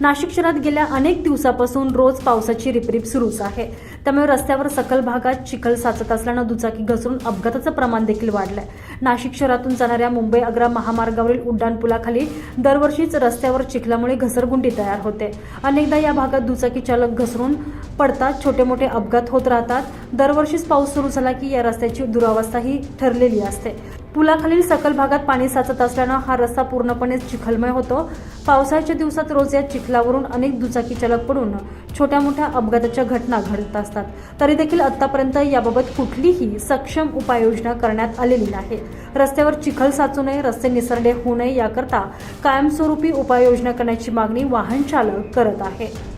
नाशिक शहरात गेल्या अनेक दिवसापासून रोज पावसाची रिपरिप सुरूच आहे. त्यामुळे रस्त्यावर सकल भागात चिखल साचत असल्यानं दुचाकी घसरून अपघाताचं प्रमाण देखील वाढलंय. नाशिक शहरातून जाणाऱ्या मुंबई आग्रा महामार्गावरील उड्डाणपुलाखाली दरवर्षीच रस्त्यावर चिखलामुळे घसरगुंडी तयार होते. अनेकदा या भागात दुचाकी चालक घसरून पडतात छोटे मोठे अपघात होत राहतात. दरवर्षीच पाऊस सुरू झाला की या रस्त्याची दुरावस्था ही ठरलेली असते. पुलाखालील सकल भागात पाणी साचत असल्यानं हा रस्ता पूर्णपणे चिखलमय होतो. पावसाळ्याच्या दिवसात रोज या चिखलावरून अनेक दुचाकी चालक पडून छोट्या मोठ्या अपघाताच्या घटना घडत असतात. तरी देखील आतापर्यंत याबाबत कुठलीही सक्षम उपाययोजना करण्यात आलेली नाही. रस्त्यावर चिखल साचू नये रस्ते निसरडे होऊ नये याकरता कायमस्वरूपी उपाययोजना करण्याची मागणी वाहन चालक करत आहे.